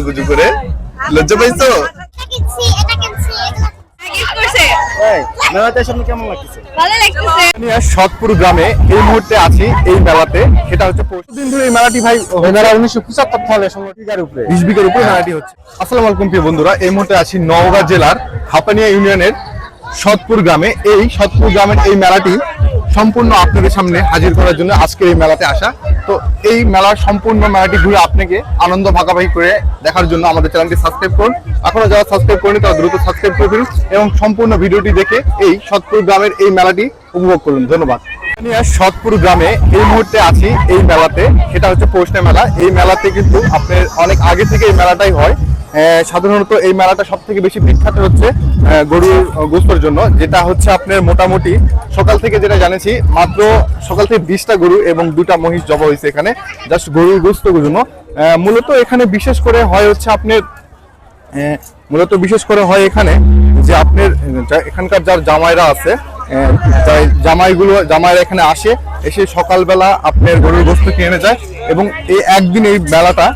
সাজুগুজু করে। লজ্জা পাইছো? মেলাতে কেমন ভালো সৎপুর গ্রামে এই মুহূর্তে আছি এই মেলাতে। সেটা হচ্ছে দিন ধরে এই মেলাটি ভাই মেলা উনিশশো পঁচাত্তর সালে উপরে। বিশ বিঘের উপরে মেলাটি হচ্ছে। আসসালামু আলাইকুম প্রিয় বন্ধুরা। এই মুহূর্তে আছি নওগাঁ জেলার হাপানিয়া ইউনিয়নের সৎপুর গ্রামে। এই সৎপুর গ্রামের এই মেলাটি সম্পূর্ণ আপনাদের সামনে হাজির করার জন্য আজকে এই মেলাতে আসা। তো এই মেলার সম্পূর্ণ মেলাটি ঘুরে আপনাকে আনন্দ ভাগাভাগি করে দেখার জন্য আমাদের চ্যানেলটি সাবস্ক্রাইব করুন। এখনও যারা সাবস্ক্রাইব করেনি তারা দ্রুত সাবস্ক্রাইব করে ফেলুন এবং সম্পূর্ণ ভিডিওটি দেখে এই সৎপুর গ্রামের এই মেলাটি উপভোগ করুন। ধন্যবাদ। সৎপুর গ্রামে এই মুহূর্তে আছি এই মেলাতে। সেটা হচ্ছে পৌষণা মেলা। এই মেলাতে কিন্তু আপনার অনেক আগে থেকে এই মেলাটাই হয়। সাধারণত এই মেলাটা সব থেকে বেশি বিখ্যাত হচ্ছে গরুর গোস্তর জন্য যেটা হচ্ছে আপনার মোটামুটি সকাল থেকে যেটা জানেছি মাত্র সকাল থেকে বিশটা গরু এবং দুটা মহিষ জবা হয়েছে এখানে জাস্ট গরুর গোস্তর জন্য। মূলত এখানে বিশেষ করে হয় হচ্ছে আপনার মূলত বিশেষ করে হয় এখানে যে আপনার এখানকার যার জামাইরা আছে তাই জামাইগুলো জামাইরা এখানে আসে এসে সকালবেলা আপনার গরুর গোস্ত কিনে যায় এবং এই একদিন এই আহ,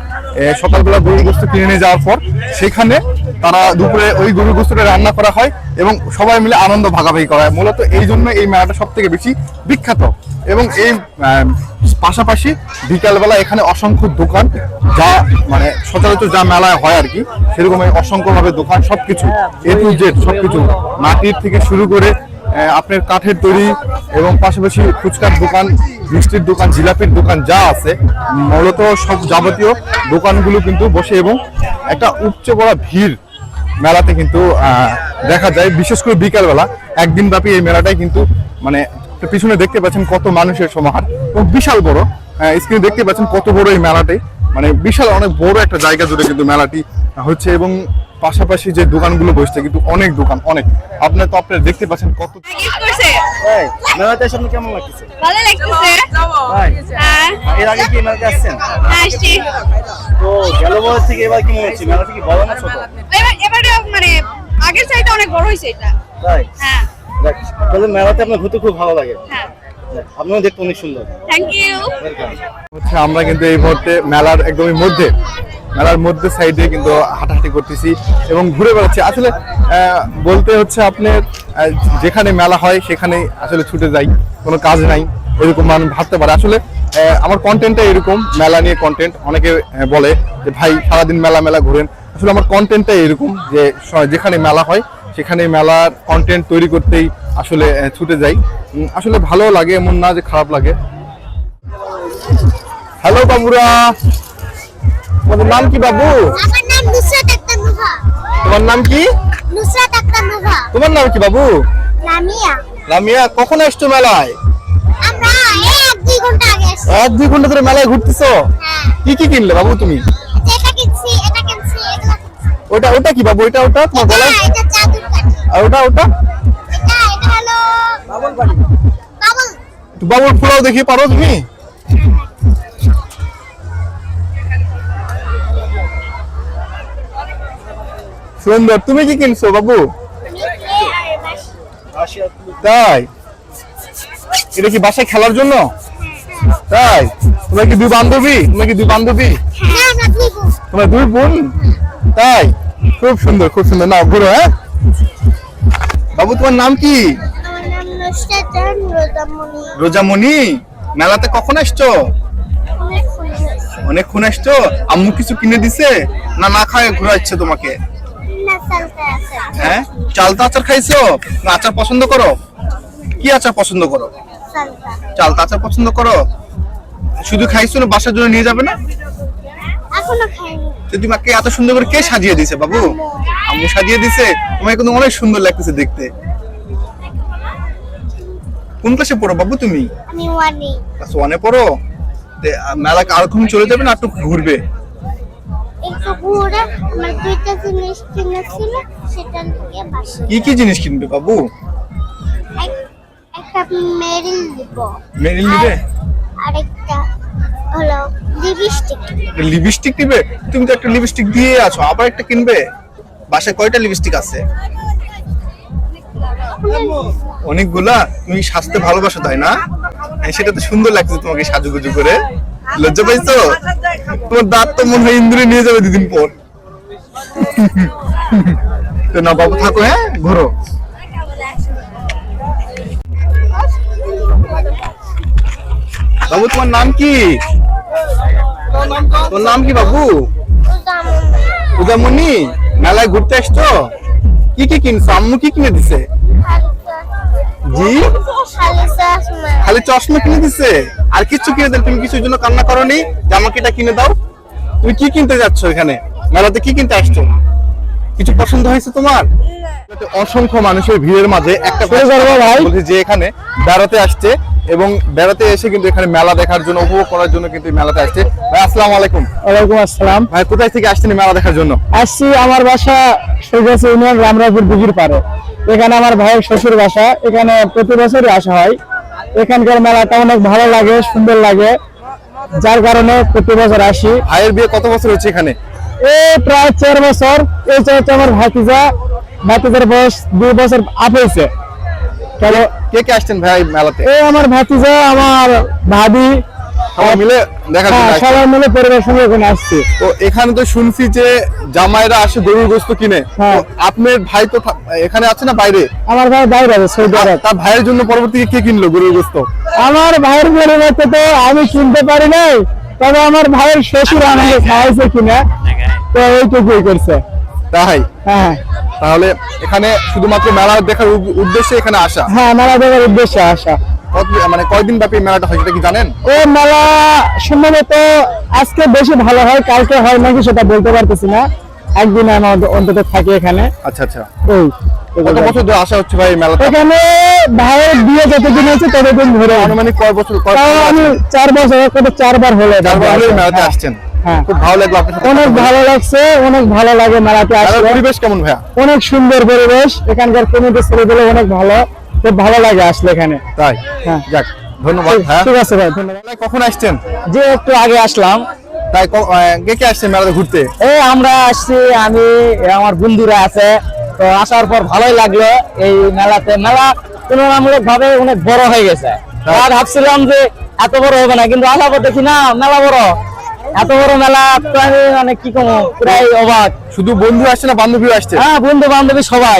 সকালবেলা গরুর গোস্ত কিনে নিয়ে যাওয়ার পর সেখানে তারা দুপুরে ওই গরুর গোস্তটা রান্না করা হয় এবং সবাই মিলে আনন্দ ভাগাভাগি করা হয়। মূলত এই জন্য এই মেলাটা সব থেকে বেশি বিখ্যাত। এবং এই পাশাপাশি বিকালবেলা এখানে অসংখ্য দোকান যা মানে সচরাচর যা মেলায় হয় আর কি সেরকম অসংখ্যভাবে দোকান সব কিছু এ টু জেড সব কিছু মাটির থেকে শুরু করে আপনার কাঠের তৈরি এবং পাশাপাশি ফুচকার দোকান মিষ্টির দোকান, জিলাপির দোকান যা আছে, মূলত সব যাবতীয় দোকানগুলো কিন্তু বসে এবং একটা উপচে পড়া ভিড় মেলাতে কিন্তু দেখা যায়। বিশেষ করে বিকালবেলা একদিন ব্যাপী এই মেলাটাই কিন্তু মানে পিছনে দেখতে পাচ্ছেন কত মানুষের সমাহার এবং বিশাল বড় স্ক্রিনে দেখতে পাচ্ছেন কত বড় এই মেলাটি মানে বিশাল অনেক বড় একটা জায়গা জুড়ে কিন্তু মেলাটি হচ্ছে এবং পাশাপাশি যে দোকানগুলো বসছে কিন্তু অনেক দোকান অনেক। আপনার তো আপনারা দেখতে পাচ্ছেন কত মেলাতে আপনি কেমন লাগতেছে? ভালো লাগতেছে। ভাই হ্যাঁ। এর আগে কি মেলাতে আসছেন? হ্যাঁ, আসছি। তো গেল বছর থেকে এবার কেমন হচ্ছে? মেলাটা কি বড় না ছোট? এবার এবারে মানে আগের চাইতে অনেক বড় হয়েছে এটা। তাই? হ্যাঁ। তাহলে মেলাতে আপনার ঘুরতে খুব ভালো লাগে। হ্যাঁ। আপনিও দেখতে অনেক সুন্দর। থ্যাংক ইউ হচ্ছে আমরা কিন্তু এই মুহূর্তে মেলার একদমই মধ্যে। মেলার মধ্যে সাইডে কিন্তু হাঁটাহাঁটি করতেছি এবং ঘুরে বেড়াচ্ছি। আসলে বলতে হচ্ছে আপনার যেখানে মেলা হয় সেখানে আসলে ছুটে যাই, কোনো কাজ নাই, এরকম মানুষ ভাবতে পারে। আসলে আমার কন্টেন্টটা এরকম, মেলা নিয়ে কন্টেন্ট অনেকে বলে যে, ভাই, সারাদিন মেলা মেলা ঘুরেন। আসলে আমার কন্টেন্টটা এরকম যে যেখানে মেলা হয় সেখানে মেলার কন্টেন্ট তৈরি করতেই আসলে ছুটে যাই। আসলে ভালো লাগে, এমন না যে খারাপ লাগে। হ্যালো বাবুরা! তোমাদের নাম কি বাবু? আমার নাম নুসরাত আক্তার নুহা তোমার নাম কি? নুসরাত আক্তার নুহা তোমার নাম কি বাবু? লামিয়া লামিয়া কখন আসছো মেলায়? আমরা এক দুই ঘণ্টা আগে আসছি। এক দুই ঘণ্টা ধরে মেলায় ঘুরতেছো? হ্যাঁ। কি কি কিনলে বাবু তুমি? এটা কিনছি এটা কিনছি ওটা ওটা কি বাবু? এটা ওটা? তোমার গলায়? এটা আর ওটা ওটা? এটা এটা হলো বাবল বাবল। একটু ফুলাও দেখিয়ে পারো তুমি? সুন্দর, তুমি কি কিনছো বাবু? তাই? এটা কি বাসায় খেলার জন্য? তাই? তোমার কি দুই বান্ধবী? তোমরা কি দুই বান্ধবী? তোমার দুই বোন? তাই? খুব সুন্দর খুব সুন্দর। না ঘুরো হ্যাঁ? বাবু, তোমার নাম কি? রোজামণি। মেলাতে কখন আসছো? অনেকক্ষণ আসছো আম্মু কিছু কিনে দিছে? না না খায়, ঘুরাচ্ছে তোমাকে? হ্যাঁ? চালতা আচার খাইছো? না আচার পছন্দ করো? কি আচার পছন্দ করো? চালতা আচার পছন্দ করো? শুধু খাইছো না বাসার জন্য নিয়ে যাবে না? এখনও খাইনি। তো তোমাকে এত সুন্দর করে কে সাজিয়ে দিছে বাবু? আম্মু সাজিয়ে দিছে? তোমাকে কিন্তু অনেক সুন্দর লাগতেছে দেখতে। কোন ক্লাসে পড়ো বাবু তুমি? ক্লাস ওয়ানে পড়ো? মেলা আরক্ষণ চলে যাবে না একটু ঘুরবে? একটু ঘুরে আমার দুইটা জিনিস কিনেছিল। সেটা নিয়ে বাসি। কি কি জিনিস কিনবে বাবু? একটা মেরিল দিব মেরিল নিবে? আরেকটা হলো লিপস্টিক। লিপস্টিক দিবে তুমি তো একটা লিপস্টিক দিয়ে আছো আবার একটা কিনবে? বাসায় কয়টা লিপস্টিক আছে? অনেকগুলা? তুমি সাজতে ভালোবাসো তাই না? সেটা তো সুন্দর লাগছে তোমাকে সাজুগুজু করে। লজ্জা পাইছো? তোমার দাঁত তো মনে হয় ইন্দ্রে নিয়ে যাবে দুদিন পর। না বাবু থাকো হ্যাঁ? ঘোরো। বাবু, তোমার নাম কি? তোর নাম কি বাবু? উদামনি। মেলায় ঘুরতে আসছো কি কি কিনছো? আম্মু কি কিনে দিছে? জি? খালি চশমা কিনে দিছে? আর কিছু কিনে দেন, তুমি কিছুর জন্য কান্না করনি? এটা কিনে দাও। তুমি কি কিনতে যাচ্ছ এখানে? মেলাতে কি কিনতে আসছো? কিছু পছন্দ হয়েছে তোমার? অসংখ্য মানুষের ভিড়ের মাঝে একটা করে ভাই। যে এখানে বেড়াতে আসছে এবং বেড়াতে এসে কিন্তু এখানে মেলা দেখার জন্য উপভোগ করার জন্য কিন্তু মেলাতে আসছে। ভাই আসসালামু আলাইকুম। ওয়ালাইকুম আসসালাম। ভাই কোথায় থেকে আসছেন মেলা দেখার জন্য? আসছি আমার বাসা সৈগাছ ইউনিয়ন রামরাপুর দিঘির পারে এখানে আমার ভাইয়ের শ্বশুর বাসা। এখানে প্রতি বছরই আসা হয়। এখানকার মেলাটা অনেক ভালো লাগে সুন্দর লাগে। যার কারণে প্রতি বছর আসি। ভাইয়ের বিয়ে কত বছর হচ্ছে এখানে? এই প্রায় চার বছর এই হচ্ছে আমার ভাতিজা। ভাতিজার বয়স দুই বছর আপ হয়েছে। কেন কে কে আসছেন ভাই মেলাতে? এই আমার ভাতিজা আমার ভাবি। সবাই মিলে হ্যাঁ, আসছেন। সবাই মিলে পরিবার সঙ্গে এখানে আসছি। তো এখানে তো শুনছি যে জামাইরা আসে গরুর গোস্ত কিনে। হ্যাঁ। আপনার ভাই তো এখানে আছে না বাইরে? আমার ভাই বাইরে আছে সৌদি আরব। তার ভাইয়ের জন্য পরবর্তীতে কে কিনলো গরুর গোস্ত? আমার ভাইয়ের পরিবর্তে তো আমি কিনতে পারি নাই তবে আমার ভাইয়ের শ্বশুর আমাকে খাওয়াইছে কিনা। তো এইটুকুই করছে। তাই? হ্যাঁ। তাহলে এখানে শুধুমাত্র মেলা দেখার উদ্দেশ্যে এখানে আসা? হ্যাঁ মেলা দেখার উদ্দেশ্যে আসা। মানে কয়দিন ব্যাপী মেলাটা হয় সেটা কি জানেন? ও মেলা সম্ভবত আজকে বেশি ভালো হয় কালকে হয় নাকি সেটা বলতে পারতেছি না। একদিন আমি অন্তত থাকি এখানে। আচ্ছা আচ্ছা। ওই কত বছর ধরে আসা হচ্ছে ভাই মেলাতে এখানে ভাইয়ের বিয়ে যতদিন হয়েছে ততদিন ধরে। আনুমানিক কয় বছর আমি চার বছর কত চারবার হলো। চারবার হলো মেলাতে আসছেন। খুব ভালো লাগল অনেক ভালো লাগছে অনেক ভালো লাগে মেলাতে আসলে। পরিবেশ কেমন ভাইয়া? অনেক সুন্দর পরিবেশ এখানকার কমিটি ছেলেগুলো অনেক ভালো খুব ভালো লাগে আসলে এখানে। তাই? হ্যাঁ। যাক ধন্যবাদ ঠিক আছে ভাই ধন্যবাদ। কখন আসছেন? যে একটু আগে আসলাম। তাই কে কে আসছেন মেলাতে ঘুরতে? এই আমরা আসছি আমি আমার বন্ধুরা আছে। তো আসার পর ভালোই লাগল এই মেলাতে। মেলা তুলনামূলক ভাবে অনেক বড় হয়ে গেছে। ভাবছিলাম যে এত বড় হবে না কিন্তু আসার পর দেখি না মেলা বড়। এত বড় মেলা আমি মানে কি কম প্রায় অবাক। শুধু বন্ধু আসছে না আসছে? হ্যাঁ বন্ধু বান্ধবী সবাই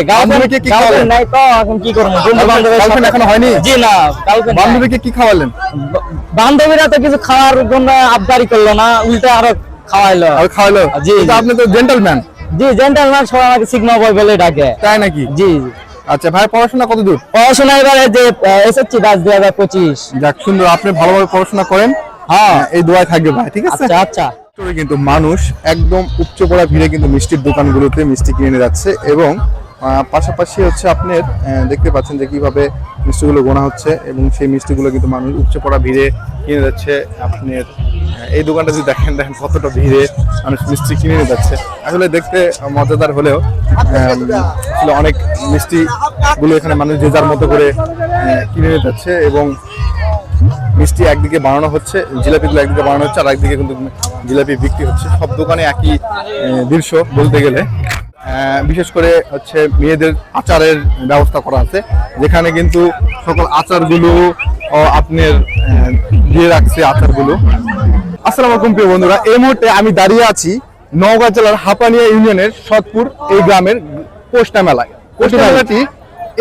কি খাওয়ালেন? নাই তো এখন কি করব? বন্ধু বান্ধবী এখনও হয়নি? জি না গার্লফ্রেন্ড বান্ধবীকে কি খাওয়ালেন? বান্ধবীরা তো কিছু খাওয়ার জন্য আবদারি করল না উল্টা আরও খাওয়াইলো। আর খাওয়ালো জি, আপনি তো জেন্টলম্যান জি জেন্টালম্যান সবাই আমাকে সিগমা বয় বলে ডাকে। তাই নাকি? জি আচ্ছা ভাই পড়াশোনা কত দূর? পড়াশোনা এবারে যে এসএসসি ব্যাচ হাজার পঁচিশ। যাক সুন্দর আপনি ভালোভাবে পড়াশোনা করেন। হ্যাঁ। এই দোয়ায় থাকবে ভাই ঠিক আছে? আচ্ছা আচ্ছা। কিন্তু মানুষ একদম উপচে পড়া ভিড়ে কিন্তু মিষ্টির দোকানগুলোতে মিষ্টি কিনে যাচ্ছে এবং পাশাপাশি হচ্ছে আপনার দেখতে পাচ্ছেন যে কীভাবে মিষ্টিগুলো গোনা হচ্ছে এবং সেই মিষ্টিগুলো কিন্তু মানুষ উপচে পড়া ভিড়ে কিনে যাচ্ছে। আপনার এই দোকানটা যদি দেখেন দেখেন কতটা ভিড়ে মানুষ মিষ্টি কিনে নিয়ে যাচ্ছে। আসলে দেখতে মজাদার হলেও আসলে অনেক মিষ্টি গুলো এখানে মানুষ যে যার মতো করে কিনে নিয়ে যাচ্ছে এবং মিষ্টি একদিকে বানানো হচ্ছে জিলাপিগুলো একদিকে বানানো হচ্ছে আর একদিকে কিন্তু জিলাপি বিক্রি হচ্ছে। সব দোকানে একই দৃশ্য বলতে গেলে। বিশেষ করে হচ্ছে মেয়েদের আচারের ব্যবস্থা করা আছে যেখানে কিন্তু সকল আচারগুলো আপনার দিয়ে রাখছে আচারগুলো। আসসালামু আলাইকুম প্রিয় বন্ধুরা এই মুহূর্তে আমি দাঁড়িয়ে আছি নওগাঁ জেলার হাপানিয়া ইউনিয়নের সৎপুর এই গ্রামের পোস্টা মেলায়। পোস্টা মেলাটি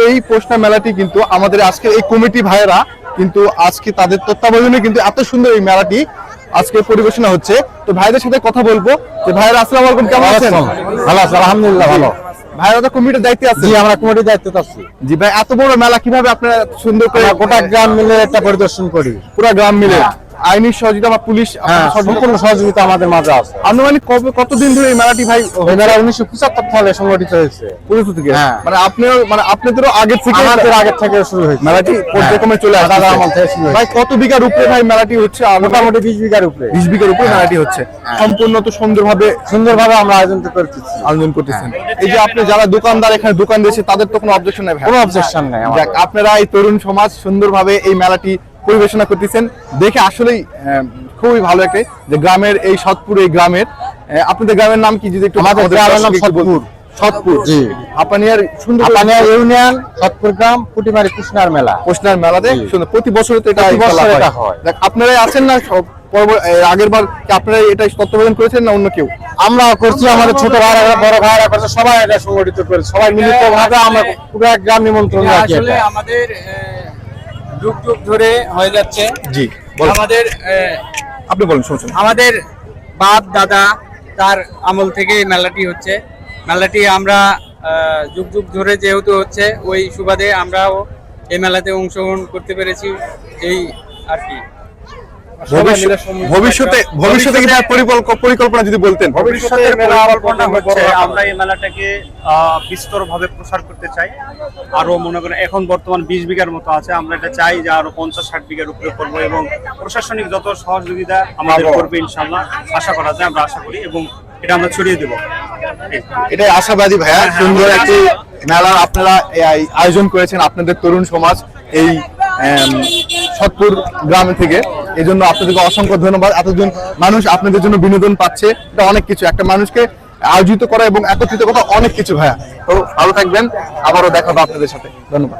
এই পোস্টা মেলাটি কিন্তু আমাদের আজকে এই কমিটি ভাইয়েরা কিন্তু আজকে তাদের তত্ত্বাবধানে কিন্তু এত সুন্দর এই মেলাটি আজকে পরিবেশনা হচ্ছে। তো ভাইদের সাথে কথা বলব। যে ভাইয়ের আসসালামু আলাইকুম কেমন আছেন? ভালো আছে আলহামদুলিল্লাহ ভালো। ভাইরা তো কমিটির দায়িত্বে আছে জি আমরা কমিটির দায়িত্ব আছি। জি ভাই এত বড় মেলা কীভাবে আপনারা সুন্দর করে গোটা গ্রাম মিলে একটা পরিদর্শন করি। পুরো গ্রাম মিলে। আইনি সহযোগিতা বা পুলিশ হ্যাঁ সহযোগিতা- সম্পূর্ণ সহযোগিতা আমাদের মাঝে আছে। আনুমানিক কবে কতদিন ধরে এই মেলাটি ভাই এবারে উনিশশো পঁচাত্তর সালে সংগঠিত হয়েছে। পুরুষ থেকে? হ্যাঁ। মানে আপনিও মানে আপনাদেরও আগের থেকে আমাদের আগে থেকে শুরু হয়েছে। মেলাটি চলে দাদা থেকে শুরু ভাই কত বিঘার উপরে ভাই মেলাটি হচ্ছে? মোটামুটি বিশ বিঘার উপরে। বিশ বিঘার উপরে মেলাটি হচ্ছে। সম্পূর্ণ তো সুন্দরভাবে সুন্দরভাবে আমরা আয়োজন করতেছি। আয়োজন করতেছেন। এই যে আপনি যারা দোকানদার এখানে দোকান দিয়েছে তাদের তো কোনো অবজেকশন নাই কোনো objection নাই আপনারা এই তরুণ সমাজ সুন্দরভাবে এই মেলাটি পরিবেশনা করতেছেন দেখে আসলেই আহ, খুবই ভালো একটা যে গ্রামের এই সৎপুর এই গ্রামের আপনাদের গ্রামের নাম কি যদি একটু আমাদের গ্রামের নাম। সৎপুর। সৎপুর জি। হাপানিয়ার সুন্দর আপানিয়া ইউনিয়ন সতপুর গ্রাম পুটিমারি কৃষ্ণার মেলা কোশনার মেলাতে সুন্দর প্রতি বছর তো এটা বছর হয়। এটা হয়। দেখ, আপনারাই আছেন না আগের বার কি আপনারা এটা তত্ত্বাবধান করেছেন না অন্য কেউ আমরা করছি আমাদের ছোট ভাইরা বড় ভাইরা করছে সবাই এটা সংগঠিত করে সবাই মিলিত ভাবে আমরা পুরো এক গ্রাম নিমন্ত্রণ আসলে আমাদের যুগ যুগ ধরে হয়ে যাচ্ছে। জি আমাদের আপনি বলুন শুনছেন আমাদের বাপ দাদা তার আমল থেকে এই মেলাটি হচ্ছে। মেলাটি আমরা যুগ যুগ ধরে যেহেতু হচ্ছে ওই সুবাদে আমরাও এই মেলাতে অংশগ্রহণ করতে পেরেছি এই আর কি। ভবিষ্যতে ভবিষ্যতে কি তার পরিকল্প- পরিকল্পনা যদি বলতেন? ভবিষ্যতে মেলা পরিকল্পনা হচ্ছে আমরা এই মেলাটাকে প্রসার করতে চাই। আরও মনে করেন এখন বর্তমান বিশ বিঘার মতো আছে। আমরা এটা চাই যে আরও পঞ্চাশ ষাট বিঘার উপরে করব এবং প্রশাসনিক যত সহযোগিতা আমাদের করবে ইনশাল্লাহ আশা করা যায় আমরা আশা করি এবং এটা আমরা ছড়িয়ে দেবো। এটাই আশাবাদী ভাইয়া সুন্দর একটি মেলা আপনারা আয়োজন করেছেন আপনাদের তরুণ সমাজ এই এম, সৎপুর গ্রাম থেকে। এই জন্য আপনাদেরকে অসংখ্য ধন্যবাদ। এতজন মানুষ আপনাদের জন্য বিনোদন পাচ্ছে। এটা অনেক কিছু। একটা মানুষকে আয়োজিত করা এবং একত্রিত করা অনেক কিছু ভাইয়া। তো ভালো থাকবেন। আবারও দেখাবো আপনাদের সাথে। ধন্যবাদ।